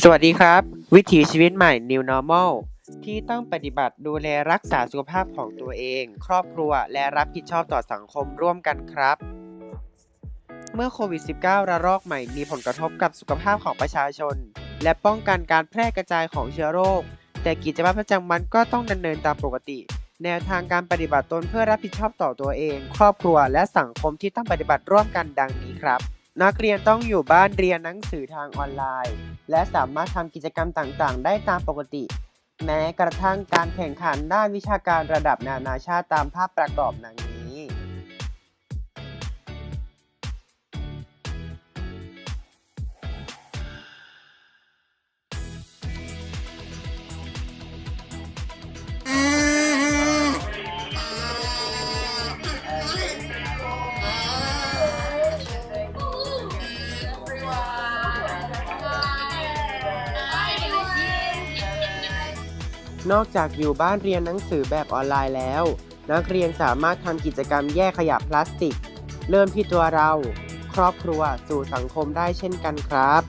สวัสดีครับ วิถีชีวิตใหม่ New Normal ที่ต้องปฏิบัติดูแลรักษาสุขภาพของตัวเอง ครอบครัวและรับผิดชอบต่อสังคมร่วมกันครับ เมื่อโควิด -19 ระลอกใหม่มีผลกระทบกับสุขภาพของประชาชน และป้องกันการแพร่กระจายของเชื้อโรค แต่กิจวัตรประจำวันก็ต้องดำเนินตามปกติ แนวทางการปฏิบัติตนเพื่อรับผิดชอบต่อตัวเอง ครอบครัวและสังคมที่ต้องปฏิบัติร่วมกันดังนี้ครับ นักเรียนต้องอยู่บ้านเรียนหนังสือทางออนไลน์ และสามารถทำกิจกรรมต่างๆ ได้ตามปกติ แม้กระทั่งการแข่งขันด้านวิชาการระดับนานาชาติตามภาพประกอบดังนี้ นอกจากอยู่บ้านเรียนหนังสือแบบออนไลน์แล้ว นักเรียนสามารถทำกิจกรรมแยกขยะพลาสติก เริ่มที่ตัวเรา ครอบครัวสู่สังคมได้เช่นกันครับ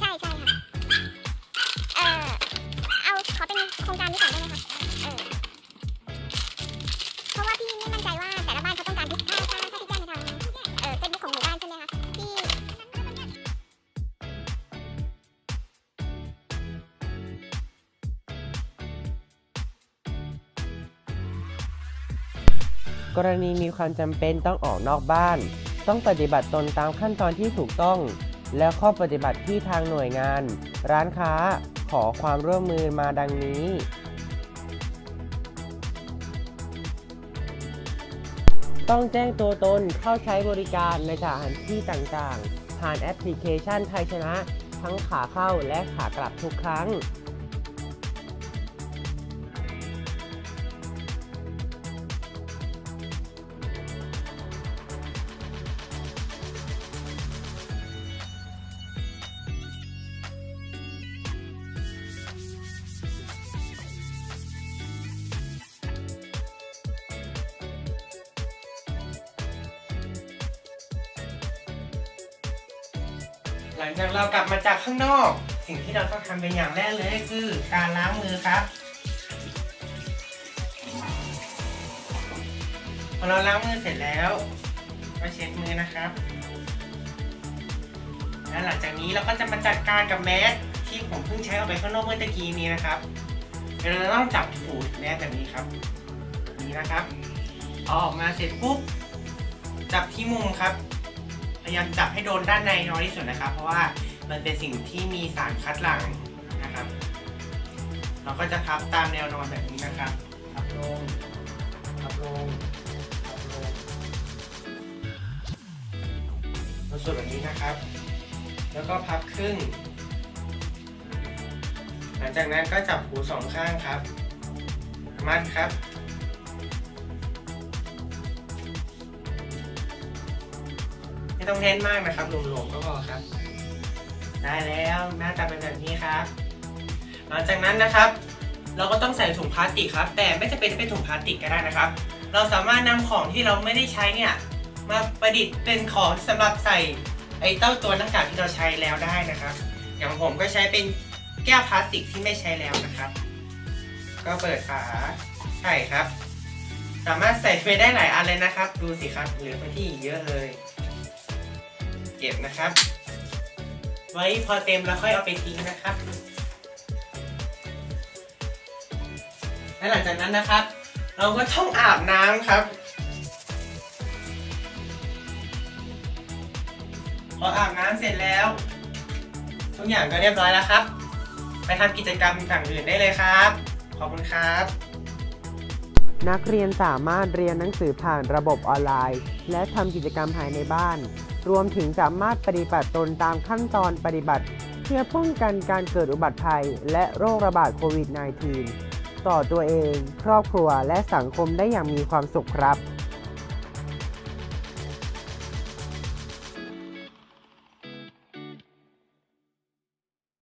ใช่ใช่ค่ะเออเอาขอเป็นโครงการนี้ก่อนได้ไหมคะ กรณีมีความจำเป็นต้องออกนอกบ้าน ต้องปฏิบัติตนตามขั้นตอนที่ถูกต้อง และข้อปฏิบัติที่ทางหน่วยงาน ร้านค้าขอความร่วมมือมาดังนี้ ต้องแจ้งตัวตนเข้าใช้บริการในสถานที่ต่างๆ ผ่านแอปพลิเคชันไทยชนะ ทั้งขาเข้าและขากลับทุกครั้ง หลังจากเรากลับมาจากข้างนอก สิ่งที่เราต้องทำเป็นอย่างแรกเลยก็คือการล้างมือครับพอเราล้างมือเสร็จแล้วก็เช็ดมือนะครับและหลังจากนี้เราก็จะมาจัดการกับแมสที่ผมเพิ่งใช้เอาไปข้างนอกเมื่อตะกี้นี้นะครับเดี๋ยวเราต้องจับถูแมสแบบนี้ครับ นี้นะครับเอาออกมาเสร็จปุ๊บจับที่มุมครับ พยายามจับให้โดนด้านในน้อยที่สุดนะครับ เพราะว่ามันเป็นสิ่งที่มีสารคัดหลั่งนะครับ เราก็จะพับตามแนวนอนแบบนี้นะครับพับลงพับลงพับลงเราส่วนแบบนี้นะครับ แล้วก็พับครึ่ง หลังจากนั้นก็จับหูสองข้างครับมัดครับ ต้องแน่นมากนะครับหลวมๆก็พอครับ ได้แล้วหน้าตาเป็นแบบนี้ครับ หลังจากนั้นนะครับ เราก็ต้องใส่ถุงพลาสติกครับ แต่ไม่จำเป็นจะเป็นถุงพลาสติกก็ได้นะครับ เราสามารถนำของที่เราไม่ได้ใช้เนี่ยมาประดิษฐ์เป็นของสำหรับใส่ไอ้เต้าตัวหน้ากากที่เราใช้แล้วได้นะครับ อย่างผมก็ใช้เป็นแก้วพลาสติกที่ไม่ใช้แล้วนะครับ ก็เปิดฝาใช่ครับ สามารถใส่ไปได้หลายอันเลยนะครับ ดูสิครับเหลือพื้นที่เยอะเลย เก็บนะครับ ไว้พอเต็มแล้วค่อยเอาไปทิ้งนะครับ และหลังจากนั้นนะครับ เราก็ต้องอาบน้ำครับ พออาบน้ำเสร็จแล้ว ทุกอย่างก็เรียบร้อยแล้วครับ ไปทำกิจกรรมต่างอื่นได้เลยครับ ขอบคุณครับนักเรียนสามารถเรียนหนังสือผ่านระบบออนไลน์ และทำกิจกรรมภายในบ้าน รวมถึงสามารถปฏิบัติตนตามขั้นตอนปฏิบัติ เพื่อป้องกันการเกิดอุบัติภัย และโรคระบาดโควิด -19 ต่อตัวเอง ครอบครัวและสังคมได้อย่างมีความสุขครับ